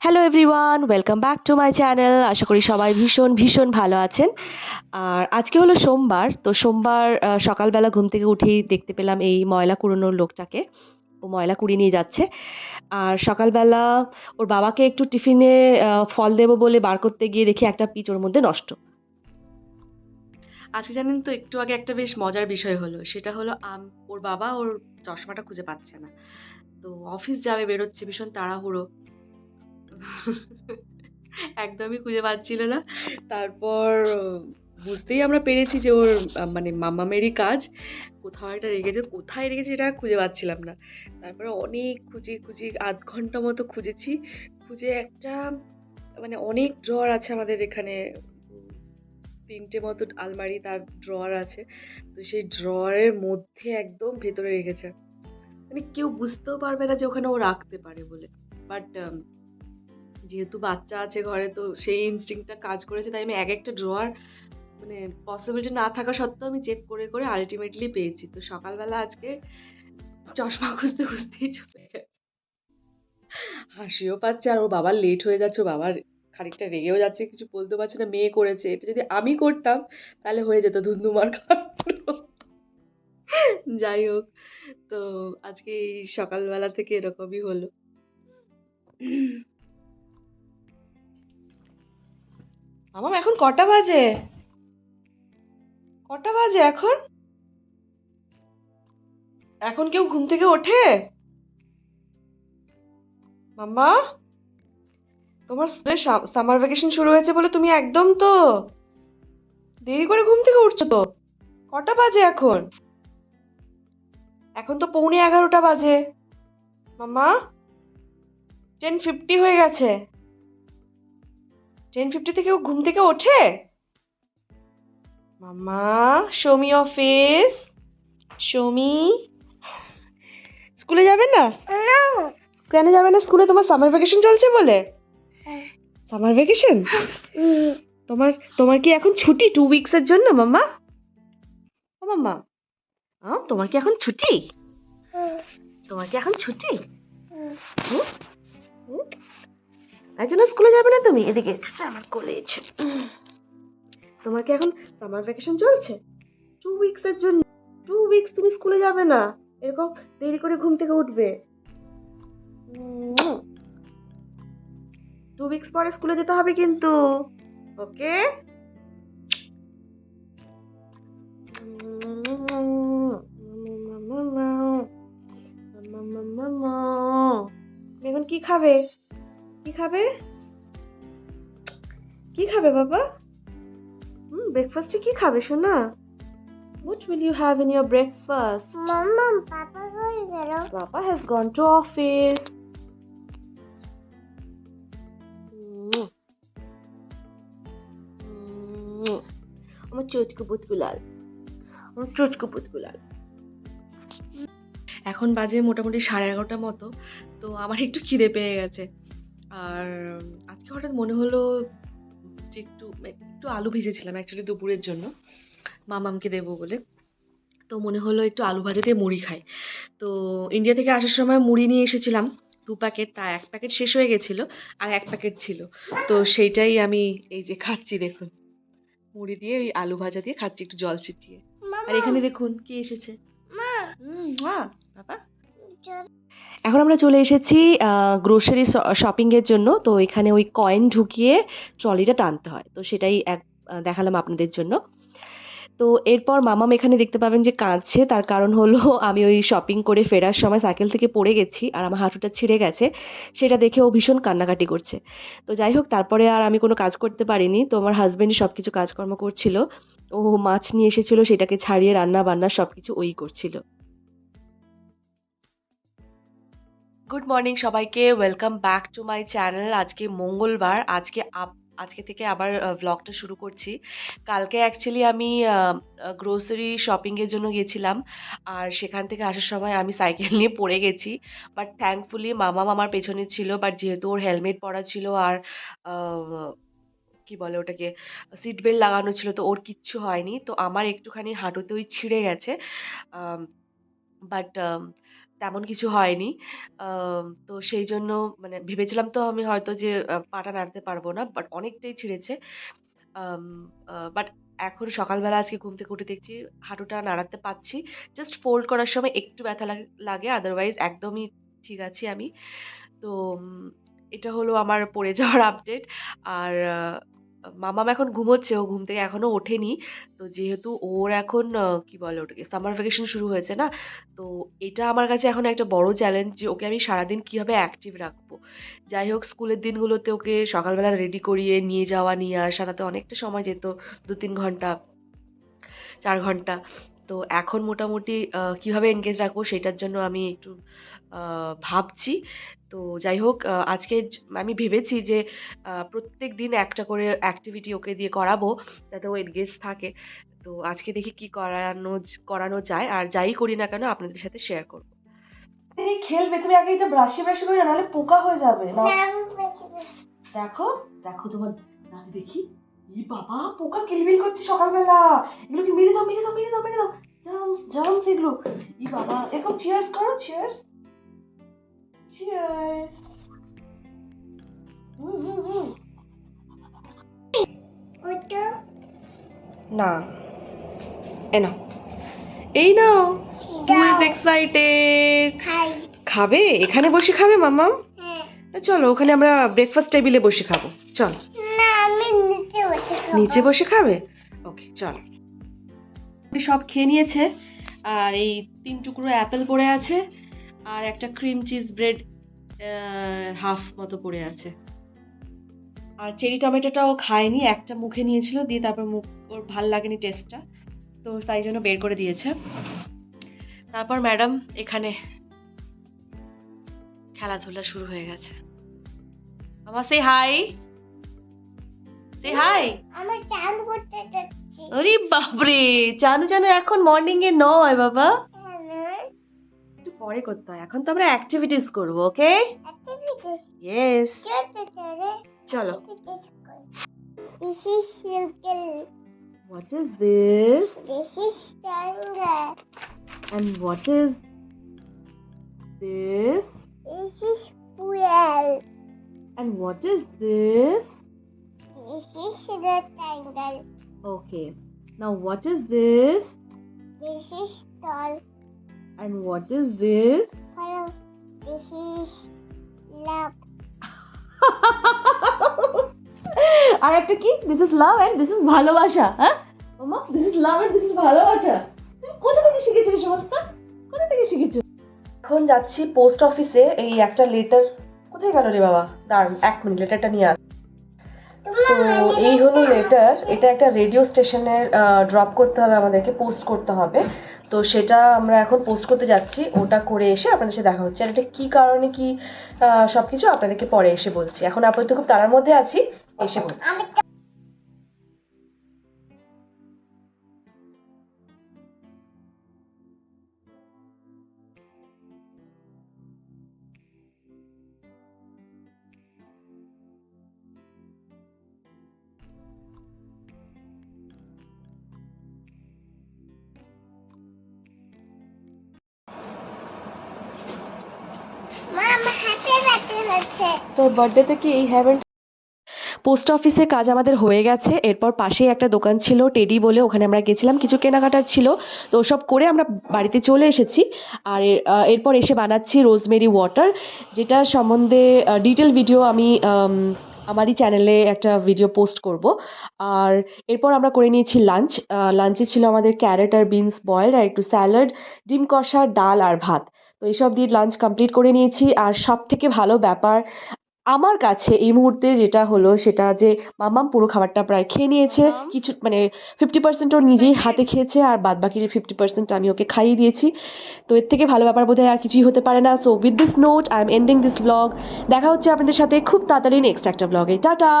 Hello everyone welcome back to my channel আশা করি সবাই ভীষণ ভীষণ ভালো আছেন। আর আজকে হলো সোমবার, তো সোমবার সকালবেলা ঘুম থেকে উঠেই দেখতে পেলাম এই ময়লা কুড়োনোর লোকটাকে। ও ময়লা কুড়িয়ে নিয়ে যাচ্ছে। আর সকালবেলা ওর বাবাকে একটু টিফিনে ফল দেবো বলে বার করতে গিয়ে দেখি একটা পিচ ওর মধ্যে নষ্ট। আজকে জানেন তো, একটু আগে একটা বেশ মজার বিষয় হলো। সেটা হলো আম- ওর বাবা ওর চশমাটা খুঁজে পাচ্ছে না। তো অফিস যাবে, বেরোচ্ছে ভীষণ তাড়াহুড়ো। একদমই খুঁজে পাচ্ছিল না। তারপর, বুঝতেই আমরা পেরেছি যে ওর মানে মামামেরই কাজ। কোথাও একটা রেখেছে, কোথায় রেখেছে এটা খুঁজে পাচ্ছিলাম না। তারপরে অনেক খুঁজে খুঁজে, আধ ঘণ্টা মতো খুঁজেছি। খুঁজে একটা মানে অনেক ড্রয়ার আছে আমাদের এখানে। তিনটে মতো আলমারি তার ড্রয়ার আছে। তো সেই ড্রয়ারের মধ্যে একদম ভেতরে রেখেছে। মানে কেউ বুঝতেও পারবে না যে ওখানে ও রাখতে পারে বলে। বাট যেহেতু বাচ্চা আছে ঘরে, তো সেই ইনস্টিংটা কাজ করেছে, তাই আমি এক একটা ড্রয়ার মানে পসিবিলিটি না থাকা সত্ত্বেও আমি চেক করে করে আলটিমেটলি পেয়েছি। তো সকালবেলা আজকে চশমা খুঁজতে, খুঁজতেই চলে গেছে। হাসিও পাচ্ছে আর ওর বাবার লেট হয়ে যাচ্ছে ও বাবার খানিকটা রেগেও যাচ্ছে, কিছু বলতে পারছে না, মেয়ে করেছে। এটা যদি আমি করতাম, তাহলে হয়ে যেত ধুন্ধুমার যাই হোক, তো আজকে এই সকালবেলা থেকে এরকমই হলো। আমার এখন কটা বাজে? কটা বাজে এখন? এখন কেউ ঘুম থেকে ওঠে? মাম্মা, তোমার সামার ভ্যাকেশন শুরু হয়েছে বলে তুমি একদম তো দেরি করে ঘুম থেকে উঠছো তো? কটা বাজে এখন? এখন তো পৌনে এগারোটা বাজে। মাম্মা টেন ফিফটি হয়ে গেছে। টেন ফিফটি থেকে ও ঘুম থেকে ওঠে? মামা শমি অফিস শমি স্কুলে যাবে না? কেন যাবে না স্কুলে? তোমার সামার ভ্যাকেশন চলছে বলে? সামার ভ্যাকেশন তোমার তোমার কি এখন ছুটি টু উইকসের জন্য মাম্মা? ও মাম্মা তোমার কি এখন ছুটি? তোমার কি এখন ছুটি? হুম? হুম? তাই জন্য স্কুলে যাবে না তুমি এদিকে আমার কোলে এসো। তোমার কি এখন সামার ভ্যাকেশন চলছে টু উইকস এর জন্য টু উইকস তুমি স্কুলে যাবে না এরকম দেরি করে ঘুম থেকে উঠবে টু উইকস পরে স্কুলে যেতে হবে কিন্তু ওকে এখন কি খাবে কি খাবে? কি খাবে বাবা? হুম ব্রেকফাস্টে কি খাবে সোনা? What will you have in your breakfast? Mama, Papa কই গেল Papa has gone to office. আমার চটকু পুতকুলাল আমার চটকু এখন বাজে মোটামুটি সাড়ে এগারোটা মতো তো আমার একটু খিদে পেয়ে গেছে। আর আজকে হঠাৎ মনে হলো যে একটু একটু আলু ভেজেছিলাম অ্যাকচুয়ালি দুপুরের জন্য মামামকে দেবো বলে। তো মনে হলো একটু আলু ভাজা দিয়ে মুড়ি খাই। তো ইন্ডিয়া থেকে আসার সময় মুড়ি নিয়ে এসেছিলাম দু প্যাকেট তা এক প্যাকেট শেষ হয়ে গেছিল আর এক প্যাকেট ছিল। তো সেইটাই আমি এই যে খাচ্ছি দেখুন। মুড়ি দিয়ে ওই আলু ভাজা দিয়ে খাচ্ছি একটু জল ছিটিয়ে। আর এখানে দেখুন কি এসেছে? মা! হুম বাবা। এখন আমরা চলে এসেছি গ্রোসারি শপিং এর জন্য। তো এখানে ওই কয়েন ঢুকিয়ে ট্রলিটা টানতে হয়। তো সেটাই এক দেখালাম আপনাদের জন্য। তো এরপর মামাম এখানে দেখতে পাবেন যে কাঁদছে। তার কারণ হলো, আমি ওই শপিং করে ফেরার সময় সাইকেল থেকে পড়ে গেছি আর আমার হাঁটুটা ছিঁড়ে গেছে। সেটা দেখে ও ভীষণ কান্নাকাটি করছে। তো যাই হোক, তারপরে আর আমি কোনো কাজ করতে পারিনি। তো আমার হাজবেন্ডই সব কিছু কাজকর্ম করছিল। ও মাছ নিয়ে এসেছিল, সেটাকে ছাড়িয়ে রান্না বান্না সব কিছু ওই করছিল। গুড মর্নিং সবাইকে welcome back to my channel আজকে মঙ্গলবার, আজকে আপ- আজকে থেকে আবার ব্লগটা শুরু করছি। কালকে অ্যাকচুয়ালি আমি গ্রোসারি শপিংয়ের জন্য গেছিলাম। আর সেখান থেকে আসার সময় আমি সাইকেল নিয়ে পড়ে গেছি। বাট থ্যাঙ্কফুলি মামা মামার পেছনে ছিল বাট যেহেতু ওর হেলমেট পরা ছিল আর কি বলে ওটাকে সিট বেল্ট লাগানো ছিল, তো ওর কিচ্ছু হয়নি। তো আমার একটুখানি হাঁটুতে ওই ছিঁড়ে গেছে। বাট তেমন কিছু হয়নি। তো সেই জন্য মানে ভেবেছিলাম তো আমি হয়তো যে পাটা নাড়তে পারব না বাট অনেকটাই ছিঁড়েছে। বাট এখন সকালবেলা আজকে ঘুম থেকে উঠে দেখছি হাঁটুটা নাড়াতে পারছি জাস্ট ফোল্ড করার সময় একটু ব্যথা লাগ- আদারওয়াইজ একদমই ঠিক আছি আমি। তো এটা হলো আমার পড়ে যাওয়ার আপডেট আর মামাম এখন ঘুমোচ্ছে, ও ঘুম থেকে এখনও ওঠেনি। তো যেহেতু ওর এখন কি বলে ওটাকে সামার ভ্যাকেশন শুরু হয়েছে না, তো এটা আমার কাছে এখন একটা বড় চ্যালেঞ্জ যে ওকে আমি সারাদিন কীভাবে অ্যাক্টিভ রাখব। যাই হোক, স্কুলের দিনগুলোতে ওকে সকালবেলা রেডি করিয়ে নিয়ে যাওয়া, নিয়ে আসা, তাতে অনেকটা সময় যেত দু তিন ঘণ্টা, চার ঘণ্টা। তো এখন মোটামুটি কীভাবে এনগেজ রাখব সেটার জন্য আমি একটু ভাবছি। তো যাই হোক আজকে আমি ভেবেছি যে প্রত্যেক দিন একটা করে অ্যাক্টিভিটি ওকে দিয়ে করাবো যাতে ও এনগেজ থাকে। তো আজকে দেখি কি করানো করানো যায়। আর যাই করি না কেন আপনাদের সাথে শেয়ার করব। এই খেলবে তুমি আগে এটা ব্রাশে ব্রাশে করে নাহলে পোকা হয়ে যাবে। না বেশি। দেখো দেখো তোমার দেখি। ই বাবা পোকা কিলবিল করছে সকালবেলা। এগুলোকে মেরে দাও মেরে দাও মেরে দাও মেরে দাও। জামস জামস এগুলো। ই বাবা এরকম চিয়ার্স করো চিয়ার্স চিয়ার্স হুম হুম হুম। ওটা? না। এ না এই নাও। ইজ এক্সাইটেড খাবে? এখানে বসে খাবে মামা হ্যাঁ। চলো ওখানে আমরা ব্রেকফাস্ট টেবিলে বসে খাব। চল না আমি নিচে উঠে খাব নিচে বসে খাবে? ওকে চল। সব খেয়ে নিয়েছে আর এই তিন টুকরো অ্যাপেল পড়ে আছে আর একটা ক্রিম চিজ ব্রেড হাফ মতো পড়ে আছে। আর চেরি টমেটোটা ও খায়নি একটা মুখে নিয়েছিল দিয়ে তারপর মুখ ওর ভালো লাগেনি টেস্টটা তো তাই জন্য বের করে দিয়েছে। তারপর ম্যাডাম এখানে খেলাধুলা শুরু হয়ে গেছে। আমার সেই হাই সে হাই আমার চাঁদ করতে যাচ্ছি। আরে বাপরে জানু জানু এখন মর্নিং এ নয় বাবা। হ্যাঁ, একটু পরে করতে হয় এখন তো আমরা অ্যাক্টিভিটিস করব ওকে. ইয়েস চলো। This is circle. This This? Is triangle. And what is this This is square. What is this This? Is rectangle. Okay now what is this This is tall. And what is this Follow. This is love. আর একটা কি this is love and this is ভালোবাসা হ্যাঁ মামা this is love and this is ভালোবাসা তুমি কোথা থেকে শিখেছো এই সমস্ত? কোথা থেকে শিখেছো? এখন যাচ্ছি পোস্ট অফিসে এই একটা লেটার কোথায় গেল রে বাবা? দাঁড়ান এক মিনিট লেটারটা নিয়ে আস। তো এই হলো লেটার এটা একটা রেডিও স্টেশনের ড্রপ করতে হবে, আমাদেরকে পোস্ট করতে হবে। তো সেটা আমরা এখন পোস্ট করতে যাচ্ছি, ওটা করে এসে আপনাদের সাথে দেখা হচ্ছে। আর এটা কী কারণে কি সব কিছু আপনাদেরকে পরে এসে বলছি। এখন আপাতত খুব তারার মধ্যে আছি, এসে বলছি। তোর বার্থডেতে কি এই হ্যাভেন পোস্ট অফিসে কাজ আমাদের হয়ে গেছে। এরপর পাশেই একটা দোকান ছিল টেডি বলে ওখানে আমরা গেছিলাম। কিছু কেনাকাটার ছিল। তো সব করে আমরা বাড়িতে চলে এসেছি। আর এরপর এসে বানাচ্ছি রোজমেরি ওয়াটার যেটা সম্বন্ধে ডিটেল ভিডিও আমি আমারই চ্যানেলে একটা ভিডিও পোস্ট করব। আর এরপর আমরা করে নিয়েছি লাঞ্চ লাঞ্চে ছিল আমাদের ক্যারেট আর বিনস বয়েল আর একটু স্যালাড ডিম কষা, ডাল আর ভাত। তো এইসব দিয়ে লাঞ্চ কমপ্লিট করে নিয়েছি। আর সব থেকে ভালো ব্যাপার আমার কাছে এই মুহূর্তে যেটা হলো সেটা যে মাম্মাম পুরো খাবারটা প্রায় খেয়ে নিয়েছে। কিছু মানে ফিফটি পার্সেন্ট ওর নিজেই হাতে খেয়েছে আর বাদ বাকি যে ফিফটি পার্সেন্ট আমি ওকে খাইয়ে দিয়েছি। তো এর থেকে ভালো ব্যাপার বোধহয় আর কিছুই হতে পারে না। So with this note I am ending this blog দেখা হচ্ছে আপনাদের সাথে খুব তাড়াতাড়ি নেক্সট একটা ব্লগে টাটা!